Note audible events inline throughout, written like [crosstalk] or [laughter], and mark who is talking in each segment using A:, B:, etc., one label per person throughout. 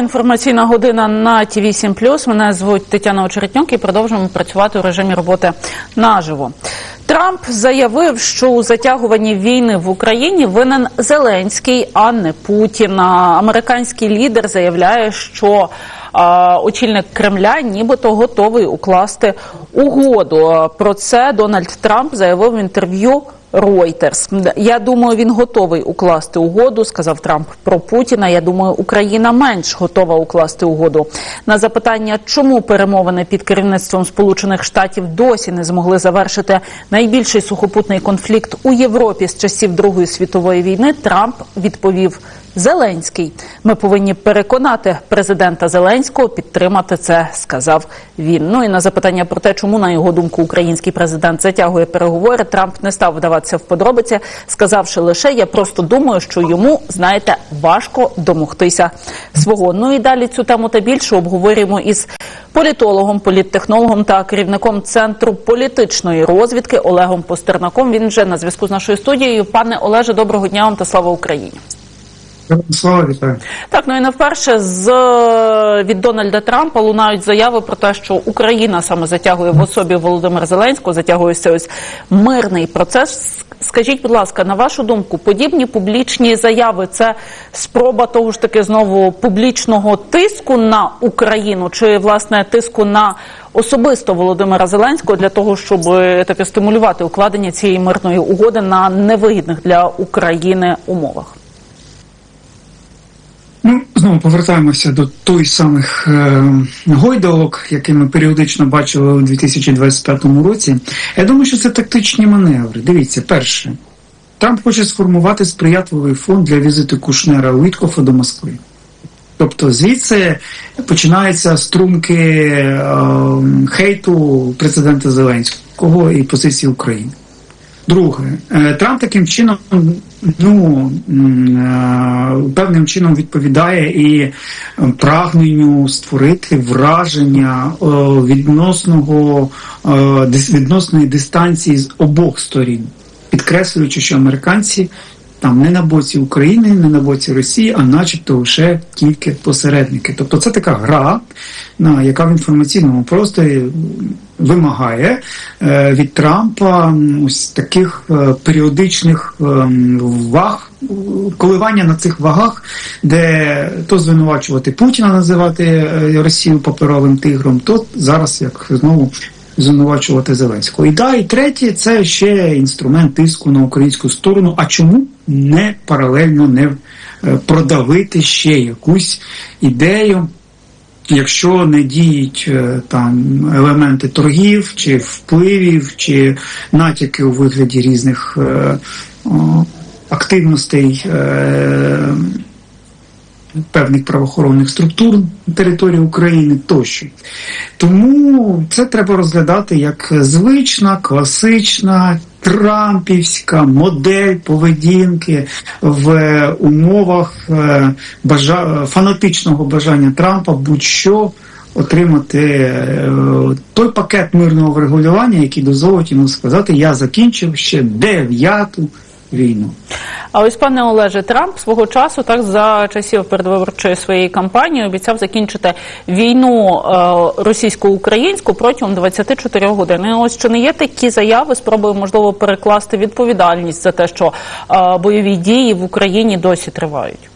A: інформаційна година на ТІВІ 7 Мене звуть Тетяна Очеретньок і продовжуємо працювати у режимі роботи наживо. Трамп заявив, що у затягуванні війни в Україні винен Зеленський, а не Путін. Американський лідер заявляє, що а, очільник Кремля нібито готовий укласти угоду. Про це Дональд Трамп заявив в інтерв'ю. Reuters. Я думаю, він готовий укласти угоду. Сказав Трамп про Путіна. Я думаю, Україна менш готова укласти угоду. На запитання, чому перемовини під керівництвом Сполучених Штатів досі не змогли завершити найбільший сухопутний конфлікт у Європі з часів Другої світової війни. Трамп відповів. Зеленський, ми повинні переконати президента Зеленського підтримати це, сказав він. Ну і на запитання про те, чому на його думку український президент затягує переговори, Трамп не став вдаватися в подробиці, сказавши лише я просто думаю, що йому знаєте важко домогтися свого. Ну і далі цю тему та більше обговорюємо із політологом, політтехнологом та керівником центру політичної розвідки Олегом Постернаком. Він вже на зв'язку з нашою студією. Пане Олеже, доброго дня вам та слава Україні.
B: Слава вітаю.
A: Так, ну і не вперше з від Дональда Трампа лунають заяви про те, що Україна саме затягує в особі Володимира Зеленського, затягує ось мирний процес. Скажіть, будь ласка, на вашу думку, подібні публічні заяви це спроба того ж таки знову публічного тиску на Україну, чи власне тиску на особисто Володимира Зеленського для того, щоб таки стимулювати укладення цієї мирної угоди на невигідних для України умовах?
B: Знову повертаємося до той самих е, гойдалок, які ми періодично бачили у 2025 році. Я думаю, що це тактичні маневри. Дивіться, перше, Трамп хоче сформувати сприятливий фонд для візиту Кушнера Уіткофа до Москви. Тобто звідси починаються струмки е, хейту президента Зеленського і позиції України. Друге, Трамп таким чином ну певним чином відповідає і прагненню створити враження відносного відносної дистанції з обох сторін, підкреслюючи, що американці там не на боці України, не на боці Росії, а начебто лише тільки посередники. Тобто це така гра, яка в інформаційному просторі вимагає е, від Трампа ось таких е, періодичних е, ваг, коливання на цих вагах, де то звинувачувати Путіна, називати Росію паперовим тигром, то зараз як знову. Звинувачувати Зеленського. І да, і третє, це ще інструмент тиску на українську сторону. А чому не паралельно не продавити ще якусь ідею? Якщо не діють там елементи торгів, чи впливів, чи натяки у вигляді різних е, активностей е, певних правоохоронних структур на території України тощо. Тому це треба розглядати як звична, класична, трампівська модель поведінки в умовах бажа... фанатичного бажання Трампа будь-що. Отримати той пакет мирного врегулювання, який дозволить йому сказати, я закінчив ще дев'яту війну.
A: А ось пане Олеже, Трамп свого часу, так за часів передвиборчої своєї кампанії, обіцяв закінчити війну е, російсько-українську протягом 24 годин. І Ось чи не є такі заяви, спроби можливо перекласти відповідальність за те, що е, бойові дії в Україні досі тривають.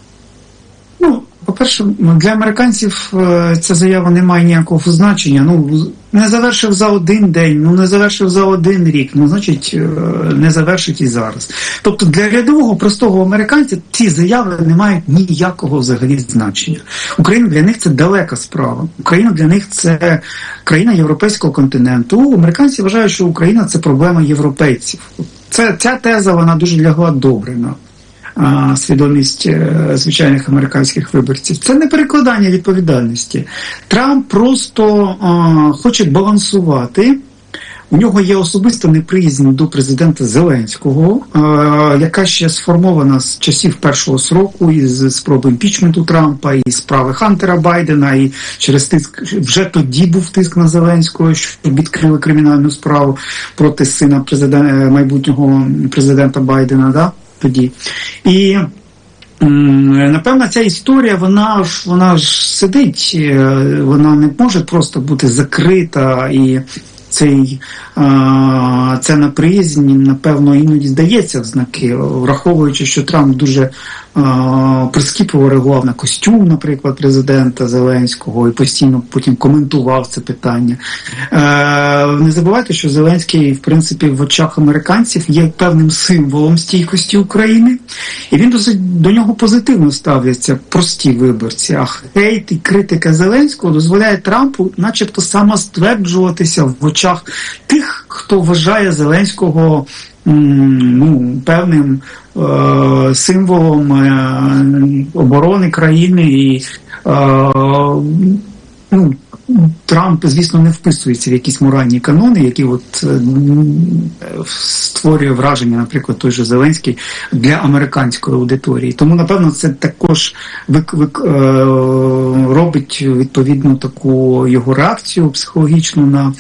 B: Ну, по-перше, для американців ця заява не має ніякого значення. Ну не завершив за один день, ну не завершив за один рік. Ну, значить, не завершить і зараз. Тобто для рядового простого американця ці заяви не мають ніякого взагалі значення. Україна для них це далека справа. Україна для них це країна європейського континенту. Американці вважають, що Україна це проблема європейців. Це ця теза вона дуже лягла добре на свідомість звичайних американських виборців. Це не перекладання відповідальності. Трамп просто хоче балансувати. У нього є особиста неприязнь до президента Зеленського, яка ще сформована з часів першого сроку із спроби імпічменту Трампа, і справи Хантера Байдена, і через тиск вже тоді був тиск на Зеленського, щоб відкрили кримінальну справу проти сина президента майбутнього президента Байдена. Да? Тоді. І Напевно, ця історія, вона ж вона ж сидить, е, вона не може просто бути закрита і. Цей це наприязнь, напевно, іноді здається в знаки, враховуючи, що Трамп дуже прискіпливо реагував на костюм, наприклад, президента Зеленського, і постійно потім коментував це питання. Не забувайте, що Зеленський, в принципі, в очах американців є певним символом стійкості України, і він досить до нього позитивно ставляться прості виборці. А хейт і критика Зеленського дозволяє Трампу, начебто, самостверджуватися в очах тих, хто вважає Зеленського ну, певним е, символом е, оборони країни і е, ну, Трамп, звісно, не вписується в якісь моральні канони, які от е, створює враження, наприклад, той же Зеленський для американської аудиторії. Тому, напевно, це також вик, вик, е, робить відповідну таку його реакцію психологічну на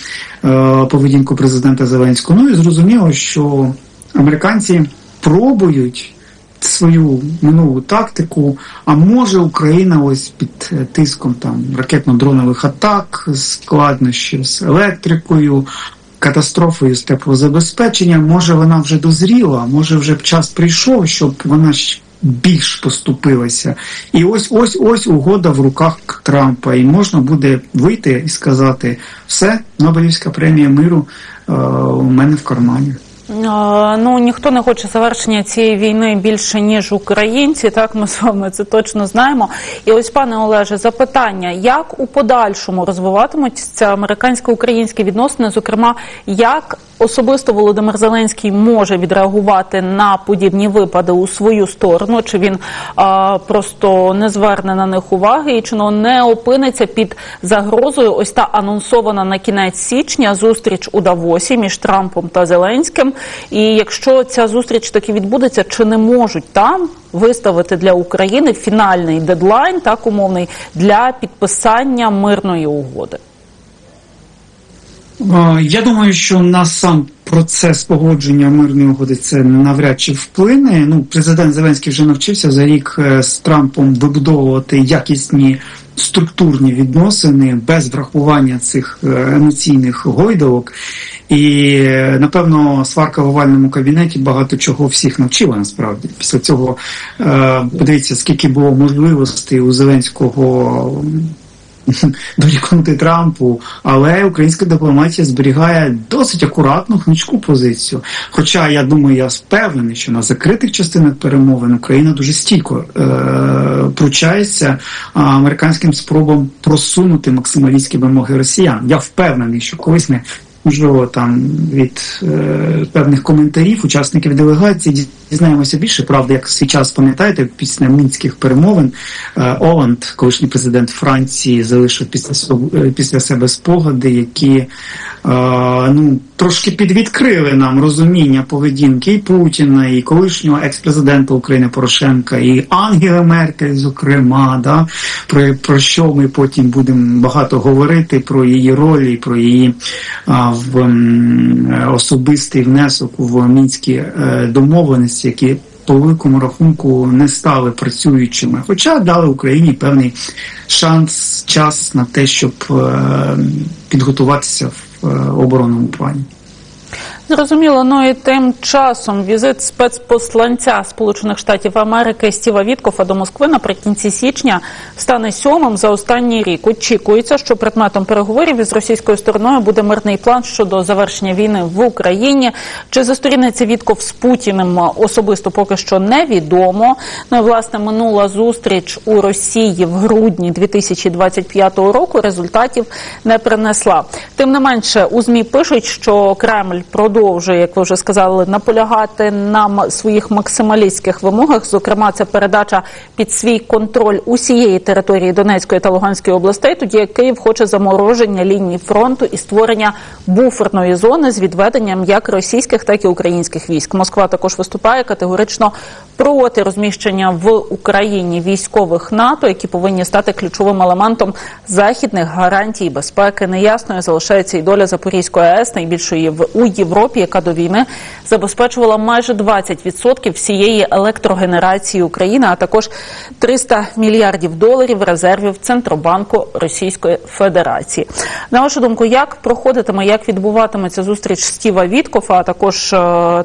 B: е, поведінку президента Зеленського. Ну і зрозуміло, що американці пробують свою минулу тактику. А може Україна ось під е, тиском там ракетно-дронових атак, складнощів з електрикою, катастрофою з теплозабезпеченням, може вона вже дозріла, може вже час прийшов, щоб вона більш поступилася. І ось ось ось угода в руках Трампа. І можна буде вийти і сказати: все, Нобелівська премія миру е, у мене в кармані.
A: Ну ніхто не хоче завершення цієї війни більше ніж українці. Так ми з вами це точно знаємо. І ось, пане Олеже, запитання: як у подальшому розвиватимуться американсько-українські відносини? Зокрема, як особисто Володимир Зеленський може відреагувати на подібні випади у свою сторону? Чи він а, просто не зверне на них уваги і чи ну, не опиниться під загрозою? Ось та анонсована на кінець січня зустріч у Давосі між Трампом та Зеленським. І якщо ця зустріч таки відбудеться, чи не можуть там виставити для України фінальний дедлайн, так умовний, для підписання мирної угоди?
B: Я думаю, що на сам процес погодження мирної угоди це навряд чи вплине. Ну, президент Зеленський вже навчився за рік е, з Трампом вибудовувати якісні структурні відносини без врахування цих е, емоційних гойдовок. І е, напевно сварка в овальному кабінеті багато чого всіх навчила насправді. Після цього подивіться, скільки було можливостей у Зеленського [laughs] дорікнути Трампу, але українська дипломатія зберігає досить акуратну гнучку позицію. Хоча я думаю, я впевнений, що на закритих частинах перемовин Україна дуже стійко е- пручається американським спробам просунути максималістські вимоги росіян. Я впевнений, що колись ми. Можливо, там від е, певних коментарів учасників делегації дізнаємося більше. Правда, як свій час пам'ятаєте, після мінських перемовин е, Оланд, колишній президент Франції, залишив після е, після себе спогади, які е, ну трошки підвідкрили нам розуміння поведінки і Путіна, і колишнього екс-президента України Порошенка, і Ангели Меркель, зокрема, да, про, про що ми потім будемо багато говорити, про її роль і про її а, в особистий внесок в мінські е, домовленості, які по великому рахунку не стали працюючими, хоча дали Україні певний шанс, час на те, щоб е, підготуватися в е, оборонному плані.
A: Зрозуміло, ну і тим часом візит спецпосланця Сполучених Штатів Америки Стіва Віткофа до Москви наприкінці січня стане сьомим за останній рік. Очікується, що предметом переговорів із російською стороною буде мирний план щодо завершення війни в Україні. Чи зустрінеться Вітков з Путіним особисто поки що невідомо. Ну власне минула зустріч у Росії в грудні 2025 року результатів не принесла. Тим не менше, у змі пишуть, що Кремль продовжує, як ви вже сказали, наполягати на своїх максималістських вимогах. Зокрема, це передача під свій контроль усієї території Донецької та Луганської областей. Тоді як Київ хоче замороження лінії фронту і створення буферної зони з відведенням як російських, так і українських військ. Москва також виступає категорично проти розміщення в Україні військових НАТО, які повинні стати ключовим елементом західних гарантій безпеки. Неясною залишається і доля Запорізької АЕС, найбільшої в у Європі. Європі, яка до війни забезпечувала майже 20% всієї електрогенерації України, а також 300 мільярдів доларів резервів Центробанку Російської Федерації. На вашу думку, як проходитиме, як відбуватиметься зустріч Стіва Віткофа, а також е,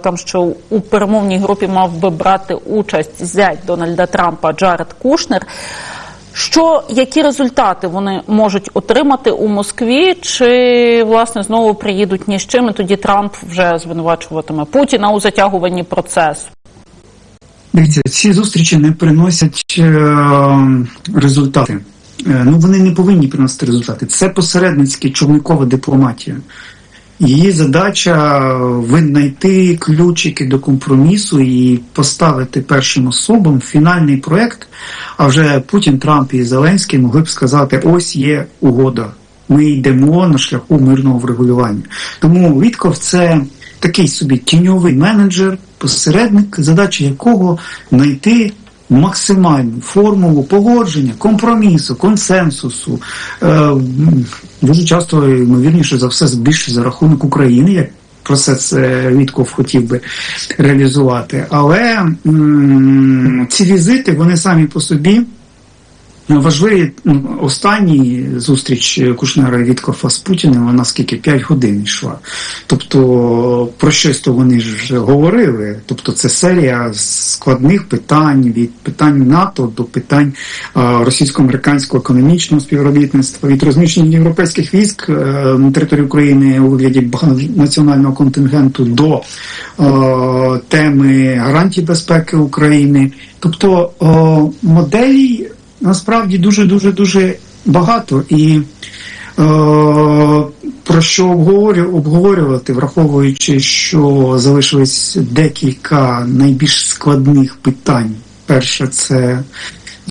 A: там, що у перемовній групі мав би брати участь зять Дональда Трампа Джаред Кушнер. Що які результати вони можуть отримати у Москві? Чи власне знову приїдуть ні з чим, і тоді Трамп вже звинувачуватиме Путіна у затягуванні процесу?
B: Дивіться, ці зустрічі не приносять е, результати. Е, ну вони не повинні приносити результати. Це посередницька човникова дипломатія. Її задача винайти ключики до компромісу і поставити першим особам фінальний проект. А вже Путін, Трамп і Зеленський могли б сказати: ось є угода. Ми йдемо на шляху мирного врегулювання. Тому Вітков це такий собі тіньовий менеджер, посередник, задача якого знайти максимальну формулу погодження, компромісу, консенсусу. Е, дуже часто, ймовірніше за все, більше за рахунок України, як процес це Вітков хотів би реалізувати. Але м, ці візити, вони самі по собі. Важливі ну, останній зустріч Кушнера і Віткофа з Путіним, вона скільки 5 годин йшла. Тобто про щось то вони ж говорили. Тобто це серія складних питань від питань НАТО до питань російсько-американського економічного співробітництва, від розміщення європейських військ е, на території України у вигляді багатонаціонального контингенту до е, теми гарантій безпеки України. Тобто моделі насправді дуже дуже дуже багато і е, про що обговорю, обговорювати, враховуючи, що залишилось декілька найбільш складних питань. Перше, це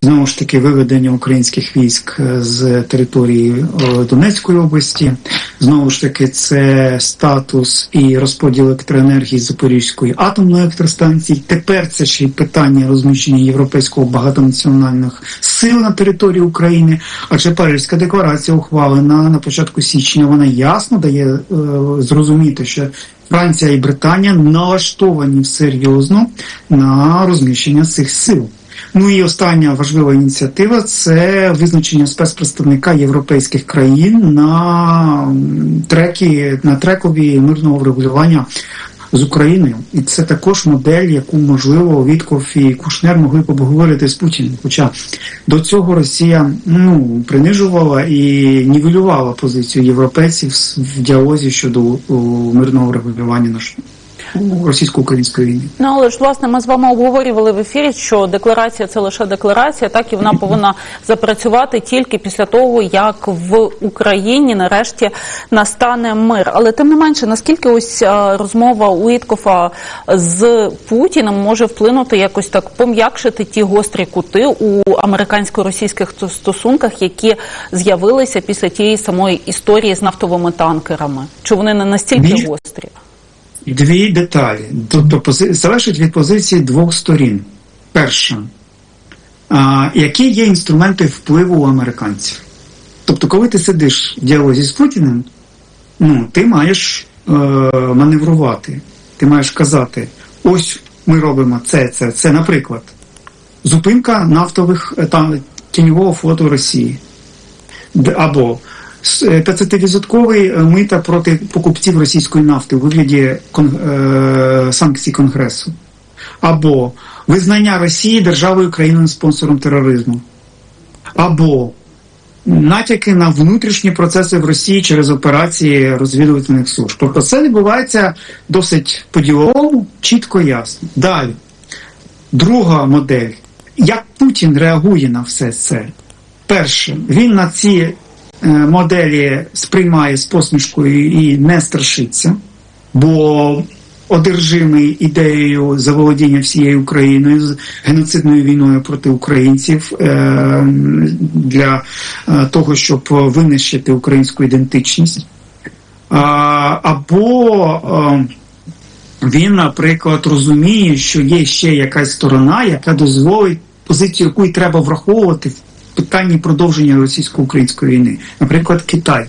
B: знову ж таки виведення українських військ з території е, Донецької області. Знову ж таки, це статус і розподіл електроенергії Запорізької атомної електростанції. Тепер це ще й питання розміщення європейського багатонаціональних сил на території України. Адже Парижська декларація ухвалена на початку січня. Вона ясно дає е, зрозуміти, що Франція і Британія налаштовані серйозно на розміщення цих сил. Ну і остання важлива ініціатива це визначення спецпредставника європейських країн на трекі на трекові мирного врегулювання з Україною, і це також модель, яку можливо Вітков і Кушнер могли б обговорити з Путіним. Хоча до цього Росія ну принижувала і нівелювала позицію європейців в діалозі щодо о, мирного врегулювання нашого російсько-української війни.
A: Ну але ж власне ми з вами обговорювали в ефірі, що декларація це лише декларація, так і вона повинна запрацювати тільки після того, як в Україні нарешті настане мир. Але тим не менше, наскільки ось розмова Уіткофа з Путіним може вплинути якось так пом'якшити ті гострі кути у американсько-російських стосунках, які з'явилися після тієї самої історії з нафтовими танкерами? Чи вони не настільки
B: Більш-
A: гострі?
B: Дві деталі. Тобто залежить від позиції двох сторін. Перша, а, які є інструменти впливу у американців? Тобто, коли ти сидиш в діалозі з Путіним, ну, ти маєш е, маневрувати, ти маєш казати, ось ми робимо це, це, це, наприклад, зупинка нафтових е, там, тіньового флоту Росії. Або с- е, 50-відсотковий е, мита проти покупців російської нафти у вигляді е, санкцій Конгресу, або визнання Росії державою країною спонсором тероризму, або натяки на внутрішні процеси в Росії через операції розвідувальних служб. Тобто це відбувається досить по-діловому, чітко ясно. Далі. Друга модель. Як Путін реагує на все це? Перше, він на ці моделі сприймає з посмішкою і не страшиться, бо одержимий ідеєю заволодіння всією Україною з геноцидною війною проти українців е, для е, того, щоб винищити українську ідентичність. Або е, він, наприклад, розуміє, що є ще якась сторона, яка дозволить позицію, яку треба враховувати в питанні продовження російсько-української війни, наприклад, Китай.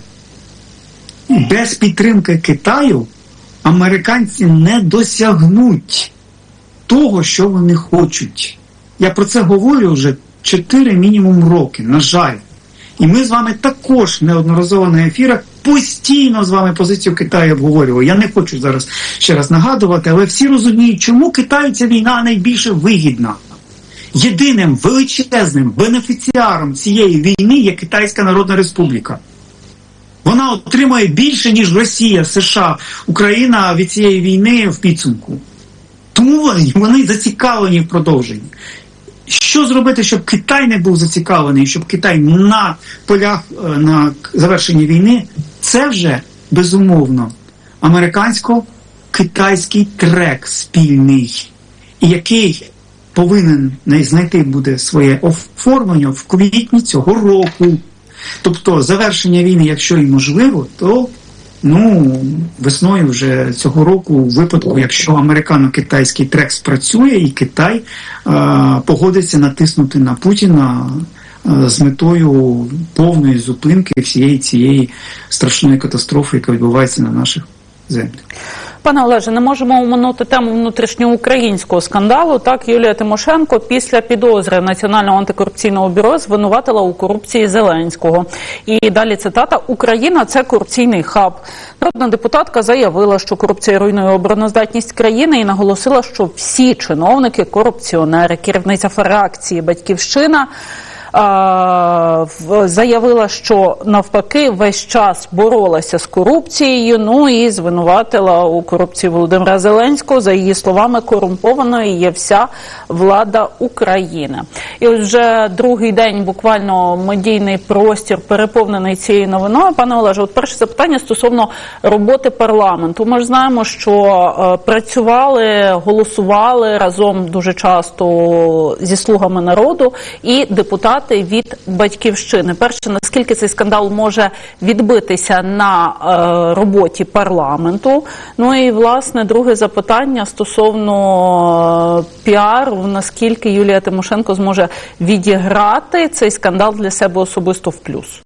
B: Без підтримки Китаю американці не досягнуть того, що вони хочуть. Я про це говорю вже 4 мінімум роки, на жаль. І ми з вами також неодноразово на ефірах постійно з вами позицію Китаю обговорювали. Я не хочу зараз ще раз нагадувати, але всі розуміють, чому Китаю ця війна найбільше вигідна. Єдиним величезним бенефіціаром цієї війни є Китайська Народна Республіка. Вона отримує більше, ніж Росія, США, Україна від цієї війни в підсумку. Тому вони, зацікавлені в продовженні. Що зробити, щоб Китай не був зацікавлений, щоб Китай на полях е, на завершенні війни, це вже безумовно американсько-китайський трек спільний, який повинен не- знайти буде своє оформлення в квітні цього року. Тобто завершення війни, якщо і можливо, то ну весною вже цього року, у випадку, якщо американо-китайський трек спрацює, і Китай е, погодиться натиснути на Путіна з метою повної зупинки всієї цієї страшної катастрофи, яка відбувається на наших землях.
A: Пане Олеже, не можемо оминути тему внутрішньоукраїнського скандалу. Так, Юлія Тимошенко після підозри Національного антикорупційного бюро звинуватила у корупції Зеленського. І далі цитата: Україна це корупційний хаб. Народна депутатка заявила, що корупція руйнує обороноздатність країни і наголосила, що всі чиновники корупціонери. Керівниця фракції Батьківщина. Заявила, що навпаки весь час боролася з корупцією. Ну і звинуватила у корупції Володимира Зеленського. За її словами, корумпованою є вся влада України. І от вже другий день буквально медійний простір переповнений цією новиною. Пане Олеже, от перше запитання стосовно роботи парламенту. Ми ж знаємо, що е, працювали, голосували разом дуже часто зі слугами народу і депутати від батьківщини. Перше, наскільки цей скандал може відбитися на е, роботі парламенту? Ну і власне друге запитання стосовно е, піару, наскільки Юлія Тимошенко зможе відіграти цей скандал для себе особисто в плюс?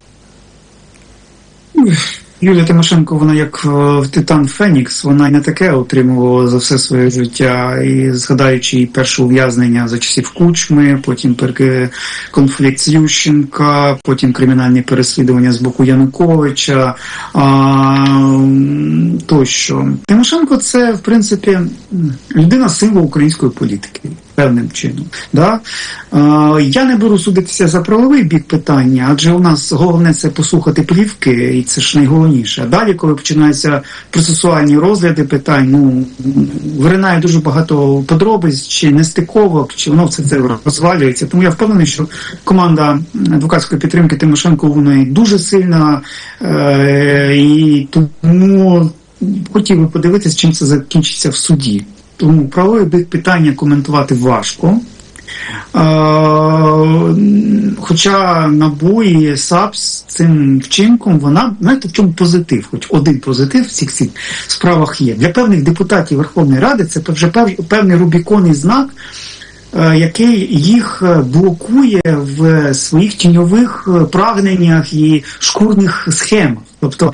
B: Юлія Тимошенко, вона як е, Титан Фенікс, вона й не таке отримувала за все своє життя. І згадаючи її перше ув'язнення за часів Кучми, потім конфлікт з Ющенка, потім кримінальні переслідування з боку Януковича а, тощо. Тимошенко це, в принципі, людина символ української політики. Певним чином, да я не беру судитися за правовий бік питання, адже у нас головне це послухати плівки, і це ж найголовніше. А далі, коли починаються процесуальні розгляди питань, ну виринає дуже багато подробиць чи нестиковок, чи воно все це розвалюється. Тому я впевнений, що команда адвокатської підтримки Тимошенко неї дуже сильна, е, і тому хотів би подивитися, чим це закінчиться в суді. Тому правовий бік питання коментувати важко. Е, Хоча НАБУ і САП з цим вчинком, вона знаєте, в чому позитив, хоч один позитив в цих цих справах є. Для певних депутатів Верховної Ради це вже пев- певний рубіконний знак, е, який їх е, блокує в своїх тіньових прагненнях і шкурних схемах. Тобто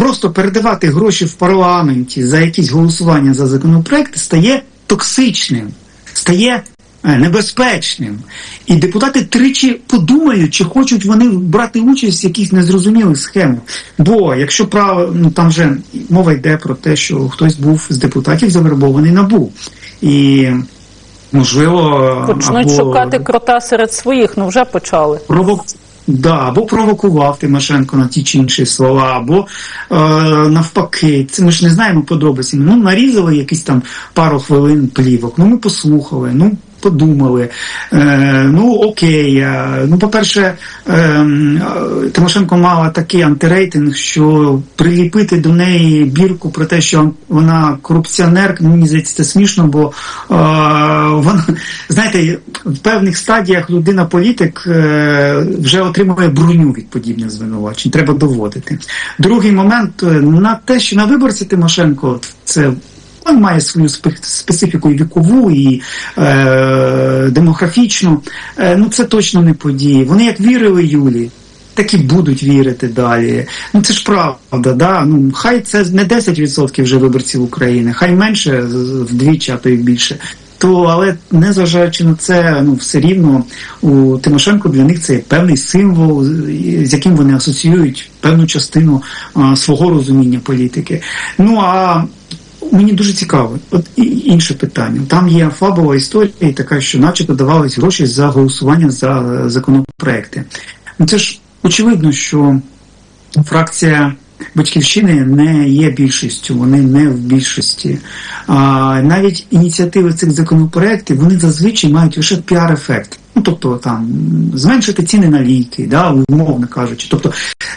B: просто передавати гроші в парламенті за якісь голосування за законопроекти стає токсичним, стає е, небезпечним. І депутати тричі подумають, чи хочуть вони брати участь в якихось незрозумілих схемах. Бо якщо право, ну там вже мова йде про те, що хтось був з депутатів завербований набув. І можливо
A: Почнуть
B: або
A: шукати крота серед своїх. Ну вже почали.
B: провок... Да, або провокував Тимошенко на ті чи інші слова, або е, навпаки. Це ми ж не знаємо подробиці. Ну, нарізали якісь там пару хвилин плівок. Ну, ми послухали, ну подумали. Е, ну окей. Е, ну, по-перше, е, Тимошенко мала такий антирейтинг, що приліпити до неї бірку про те, що вона корупціонерка, мені здається, це смішно, бо е, вона, знаєте, в певних стадіях людина-політик е, вже отримує броню від подібних звинувачень. Треба доводити. Другий момент е, на те, що на виборці Тимошенко це. Він має свою специфіку і вікову, і е, демографічну. Е, ну це точно не події. Вони як вірили Юлі, так і будуть вірити далі. Ну це ж правда, да? Ну хай це не 10% вже виборців України, хай менше вдвічі, а то й більше. То, але незважаючи на це, ну все рівно у Тимошенко для них це певний символ, з яким вони асоціюють певну частину а, свого розуміння політики. Ну а Мені дуже цікаво, от і інше питання. Там є фабова історія, така, що начебто давались гроші за голосування за законопроекти. Ну це ж очевидно, що фракція батьківщини не є більшістю, вони не в більшості. А, навіть ініціативи цих законопроєктів вони зазвичай мають лише піар-ефект. Ну, тобто там зменшити ціни на ліки, да, умовно кажучи. Тобто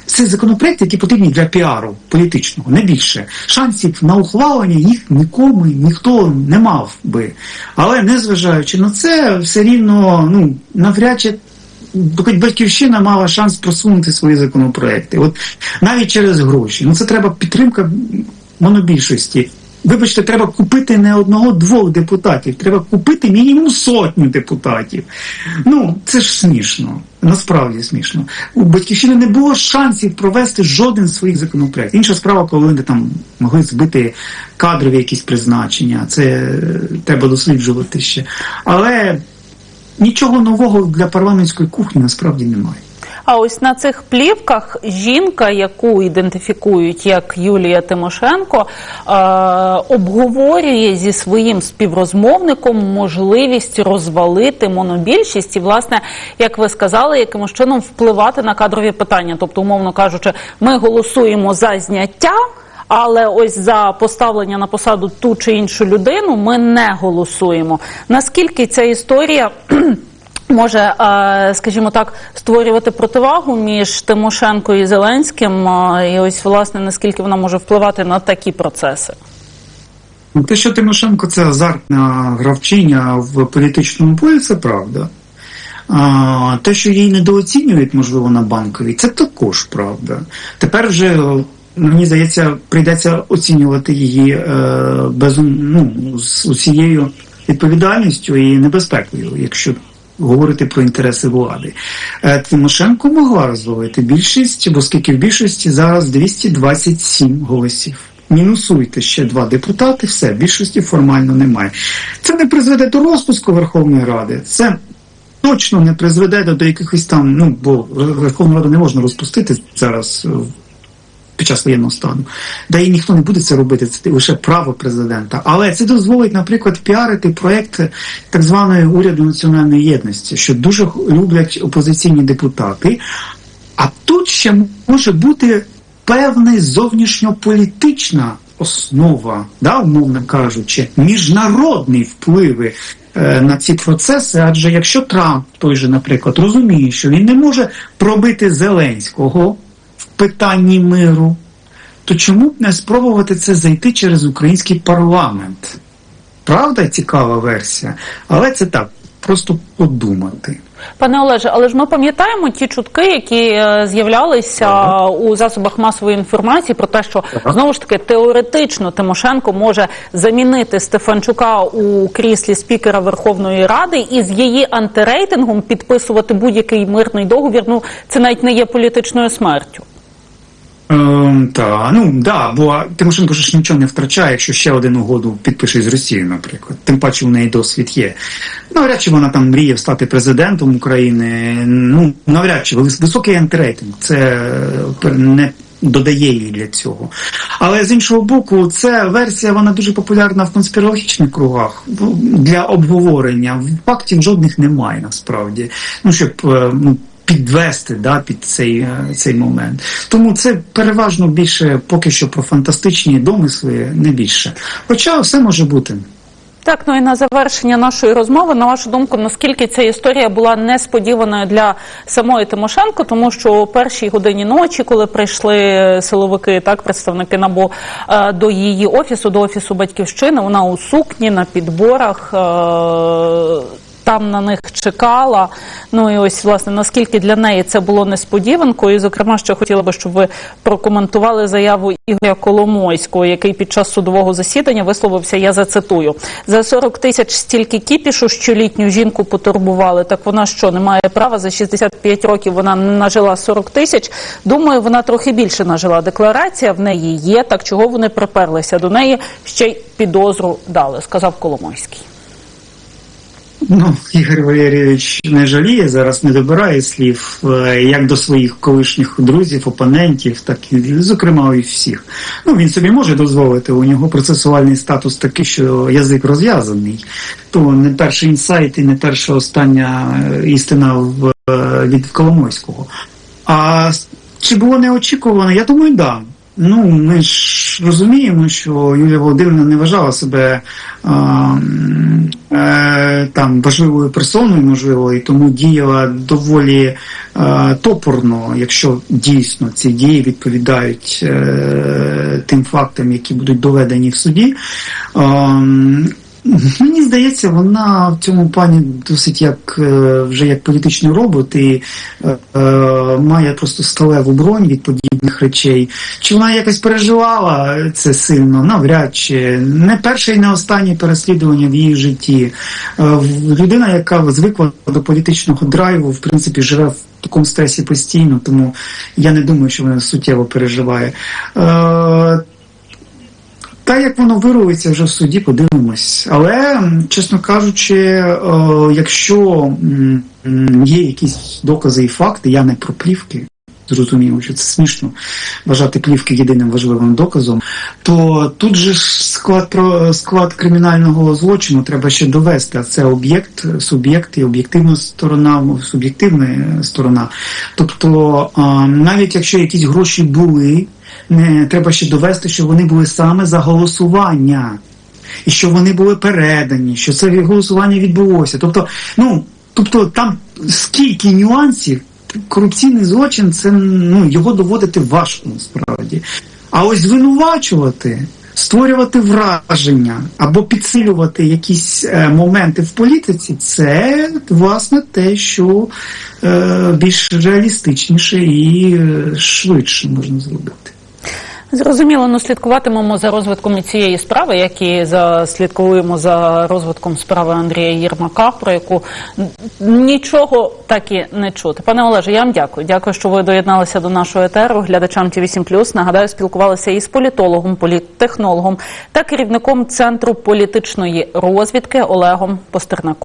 B: це законопроекти, які потрібні для піару політичного, не більше. Шансів на ухвалення їх нікому ніхто не мав би. Але незважаючи на це, все рівно ну навряд чи батьківщина мала шанс просунути свої законопроекти. От навіть через гроші. Ну це треба підтримка монобільшості. Вибачте, треба купити не одного-двох депутатів, треба купити мінімум сотню депутатів. Ну, це ж смішно, насправді смішно. У батьківщини не було шансів провести жоден з своїх законопроєктів. Інша справа, коли вони там могли збити кадрові якісь призначення, це е, треба досліджувати ще. Але нічого нового для парламентської кухні насправді немає.
A: А ось на цих плівках жінка, яку ідентифікують як Юлія Тимошенко, е, обговорює зі своїм співрозмовником можливість розвалити монобільшість і, власне, як ви сказали, якимось чином впливати на кадрові питання. Тобто, умовно кажучи, ми голосуємо за зняття. Але ось за поставлення на посаду ту чи іншу людину ми не голосуємо. Наскільки ця історія може, е, скажімо так, створювати противагу між Тимошенко і Зеленським, е, і ось власне наскільки вона може впливати на такі процеси?
B: Ну, Те, що Тимошенко це азартна гравчиня в політичному полі, це правда. А, те, що її недооцінюють, можливо, на банковій, це також правда. Тепер вже, мені здається, прийдеться оцінювати її е, без, ну, з усією відповідальністю і небезпекою, якщо говорити про інтереси влади. Е, Тимошенко могла розвалити більшість, бо скільки в більшості зараз 227 голосів. Мінусуйте ще два депутати, все, більшості формально немає. Це не призведе до розпуску Верховної Ради. Це точно не призведе до, якихось там, ну бо Верховну Раду не можна розпустити зараз. Під час воєнного стану, да і ніхто не буде це робити, це лише право президента. Але це дозволить, наприклад, піарити проект так званої уряду національної єдності, що дуже люблять опозиційні депутати. А тут ще може бути певна зовнішньополітична основа, да, умовно кажучи, міжнародні впливи е, на ці процеси. Адже якщо Трамп той же, наприклад, розуміє, що він не може пробити Зеленського питанні миру, то чому б не спробувати це зайти через український парламент? Правда, цікава версія, але це так, просто подумати.
A: Пане Олеже, але ж ми пам'ятаємо ті чутки, які е, з'являлися
B: Ага.
A: у засобах масової інформації про те, що
B: Ага.
A: знову ж таки теоретично Тимошенко може замінити Стефанчука у кріслі спікера Верховної Ради і з її антирейтингом підписувати будь-який мирний договір. Ну це навіть не є політичною смертю.
B: Ем, та, ну да, бо Тимошенко ж нічого не втрачає, якщо ще один угоду підпише з Росією, наприклад. Тим паче у неї досвід є. Навряд чи вона там мріє стати президентом України. Ну, навряд чи високий антирейтинг. Це е, не додає їй для цього. Але з іншого боку, ця версія вона дуже популярна в конспірологічних кругах ну, для обговорення. Фактів жодних немає насправді. Ну, щоб е, ну, підвести да, під цей, е, цей момент. Тому це переважно більше поки що про фантастичні домисли, не більше. Хоча все може бути.
A: Так, ну і на завершення нашої розмови, на вашу думку, наскільки ця історія була несподіваною для самої Тимошенко, тому що о першій годині ночі, коли прийшли силовики, так представники НАБУ е, до її офісу, до офісу батьківщини, вона у сукні на підборах. е, там на них чекала. Ну і ось власне наскільки для неї це було несподіванкою. І, зокрема, ще хотіла би, щоб ви прокоментували заяву Ігоря Коломойського, який під час судового засідання висловився. Я зацитую за 40 тисяч стільки кіпішу, що літню жінку потурбували. Так вона що не має права за 65 років. Вона нажила 40 тисяч. Думаю, вона трохи більше нажила. Декларація в неї є. Так чого вони приперлися до неї? Ще й підозру дали, сказав Коломойський.
B: Ну, Ігор Валерійович не жаліє зараз, не добирає слів е, як до своїх колишніх друзів, опонентів, так і зокрема і всіх. Ну він собі може дозволити. У нього процесуальний статус такий, що язик розв'язаний. То не перший інсайт і не перша остання е, істина в, е, від Коломойського. А чи було неочікувано? Я думаю, да. Ну, ми ж розуміємо, що Юлія Володимирівна не вважала себе е, е, там важливою персоною, можливо, і тому діяла доволі е, топорно, якщо дійсно ці дії відповідають е, тим фактам, які будуть доведені в суді. Ем, Мені здається, вона в цьому плані досить як е, вже як політичний робот і е, е, має просто сталеву бронь від подібних речей. Чи вона якось переживала це сильно? Навряд чи не перше і не останнє переслідування в її житті. Е, людина, яка звикла до політичного драйву, в принципі, живе в такому стресі постійно, тому я не думаю, що вона суттєво переживає. Е, та як воно вирується вже в суді, подивимось. Але, чесно кажучи, е, якщо є якісь докази і факти, я не про плівки. Зрозуміло, що це смішно вважати плівки єдиним важливим доказом. То тут же склад про склад кримінального злочину треба ще довести. А це об'єкт, суб'єкт і об'єктивна сторона, суб'єктивна сторона. Тобто, навіть якщо якісь гроші були, треба ще довести, що вони були саме за голосування, і що вони були передані, що це голосування відбулося. Тобто, ну тобто там скільки нюансів. Корупційний злочин це ну його доводити важко насправді. А ось звинувачувати, створювати враження або підсилювати якісь е, моменти в політиці, це власне те, що е, більш реалістичніше і е, швидше можна зробити.
A: Зрозуміло, ну слідкуватимемо за розвитком і цієї справи, як і за слідкуємо за розвитком справи Андрія Єрмака, про яку нічого так і не чути. Пане Олеже, я вам дякую. Дякую, що ви доєдналися до нашого етеру. Глядачам ТВ 7 Нагадаю, спілкувалися із політологом, політтехнологом та керівником центру політичної розвідки Олегом Постернаком.